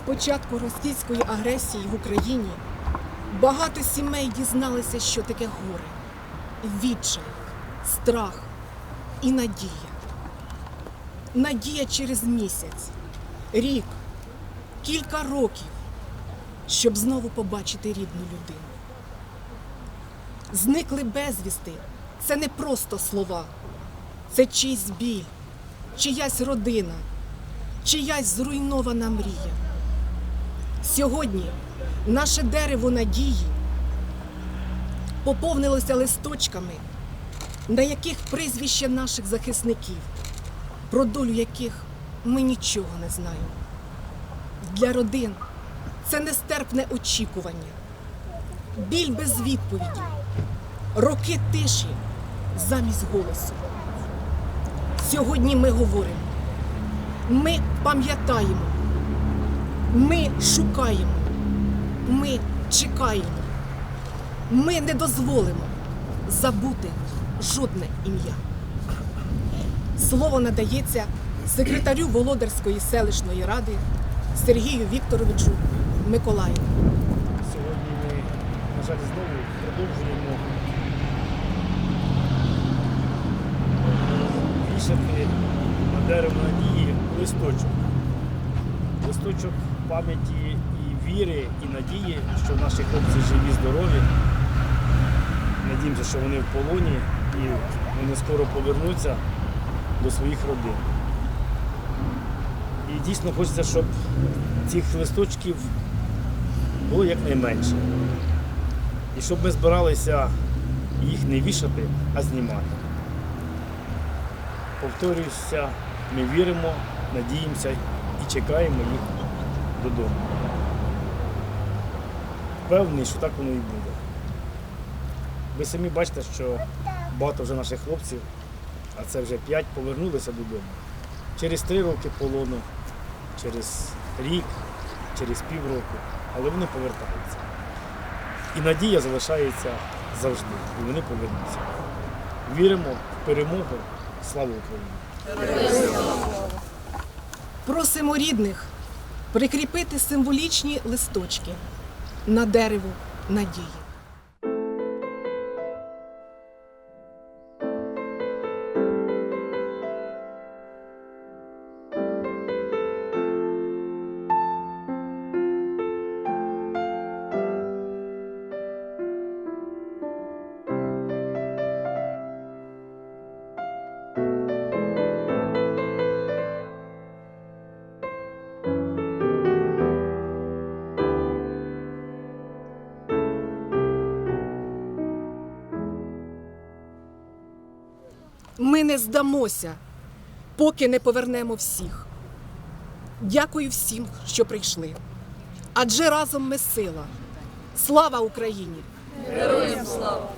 початку російської агресії в Україні багато сімей дізналися, що таке горе, відчай, страх і надія. Надія через місяць, рік, кілька років, щоб знову побачити рідну людину. Зникли безвісти це не просто слова, це чийсь біль, чиясь родина, чиясь зруйнована мрія. Сьогодні наше дерево надії поповнилося листочками, на яких прізвище наших захисників, про долю яких ми нічого не знаємо. Для родин це нестерпне очікування, біль без відповіді, роки тиші замість голосу. Сьогодні ми говоримо, ми пам'ятаємо, ми шукаємо, ми чекаємо, ми не дозволимо забути жодне ім'я. Слово надається секретарю Володарської селищної ради Сергію Вікторовичу Миколаєву. Сьогодні ми, на жаль, знову продовжуємо вішати на дерево надії листочок. Листочок пам'яті і віри, і надії, що наші хлопці живі, здорові. Надіємося, що вони в полоні і вони скоро повернуться до своїх родин. І дійсно хочеться, щоб цих листочків було якнайменше. І щоб ми збиралися їх не вішати, а знімати. Повторююся, ми віримо, надіємося чекаємо їх додому. Впевнений, що так воно і буде. Ви самі бачите, що багато вже наших хлопців, а це вже п'ять, повернулися додому. Через три роки полону, через рік, через півроку, але вони повертаються. І надія залишається завжди, і вони повернуться. Віримо в перемогу. Слава Україні! Просимо рідних прикріпити символічні листочки на дерево надії. Ми не здамося, поки не повернемо всіх. Дякую всім, що прийшли. Адже разом ми сила. Слава Україні! Героям слава!